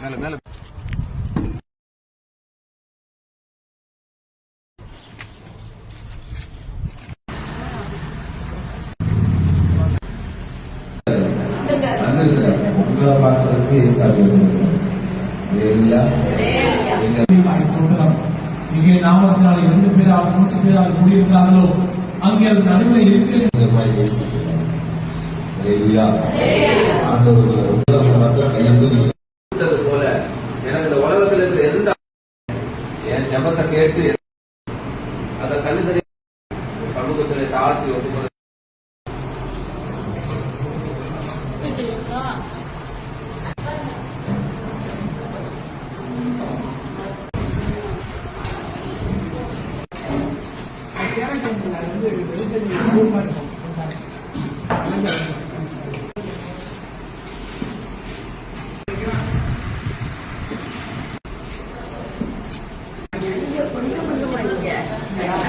மேல மேல. உங்களை பார்க்கறதுக்கு ஏசாமி இங்கே நாமத்தினால் இரண்டு பேரால் நூற்று பேரால் கூடியிருக்கிறார்களோ அங்கே அது நடுவில் இருக்கிற போல எனக்கு இந்த உலகத்துல இருக்கிற எந்த என் ஜபத்தை கேட்டு அதை கண்ணு சமூகத்திலே தாழ்த்தி வந்து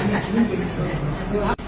你们那什么？